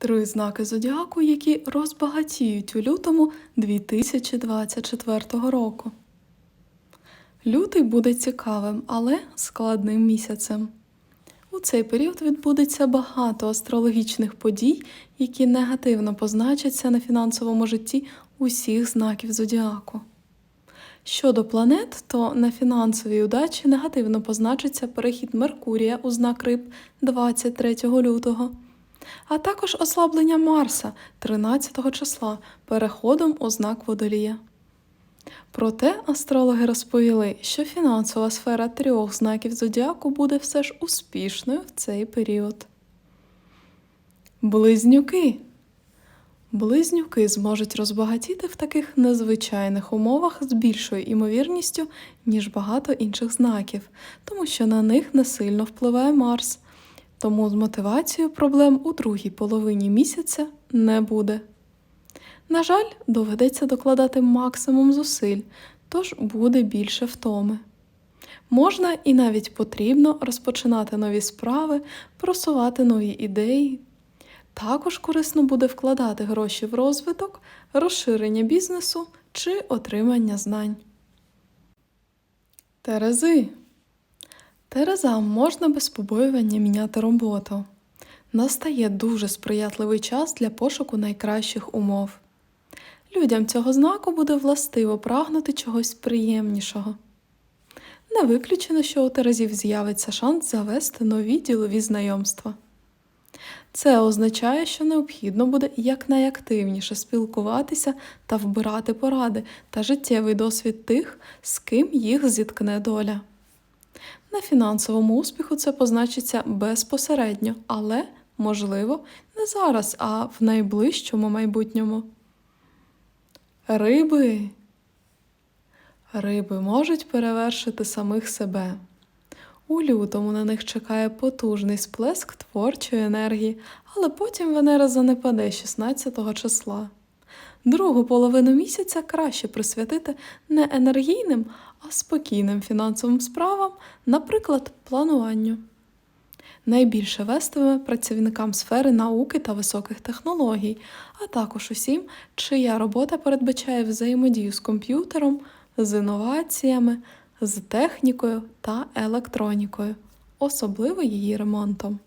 Три знаки зодіаку, які розбагатіють у лютому 2024 року. Лютий буде цікавим, але складним місяцем. У цей період відбудеться багато астрологічних подій, які негативно позначаться на фінансовому житті усіх знаків зодіаку. Щодо планет, то на фінансовій удачі негативно позначиться перехід Меркурія у знак Риб 23 лютого, а також ослаблення Марса 13 числа переходом у знак Водолія. Проте астрологи розповіли, що фінансова сфера трьох знаків зодіаку буде все ж успішною в цей період. Близнюки. Близнюки зможуть розбагатіти в таких незвичайних умовах з більшою імовірністю, ніж багато інших знаків, тому що на них не сильно впливає Марс. Тому з мотивацією проблем у другій половині місяця не буде. На жаль, доведеться докладати максимум зусиль, тож буде більше втоми. Можна і навіть потрібно розпочинати нові справи, просувати нові ідеї. Також корисно буде вкладати гроші в розвиток, розширення бізнесу чи отримання знань. Терези. Терезам можна без побоювання міняти роботу. Настає дуже сприятливий час для пошуку найкращих умов. Людям цього знаку буде властиво прагнути чогось приємнішого. Не виключено, що у Терезів з'явиться шанс завести нові ділові знайомства. Це означає, що необхідно буде якнайактивніше спілкуватися та вбирати поради та життєвий досвід тих, з ким їх зіткне доля. На фінансовому успіху це позначиться безпосередньо, але, можливо, не зараз, а в найближчому майбутньому. Риби. Риби можуть перевершити самих себе. У лютому на них чекає потужний сплеск творчої енергії, але потім Венера занепаде 16 числа. Другу половину місяця краще присвятити не енергійним, а спокійним фінансовим справам, наприклад, плануванню. Найбільше вестиме працівникам сфери науки та високих технологій, а також усім, чия робота передбачає взаємодію з комп'ютером, з інноваціями, з технікою та електронікою, особливо її ремонтом.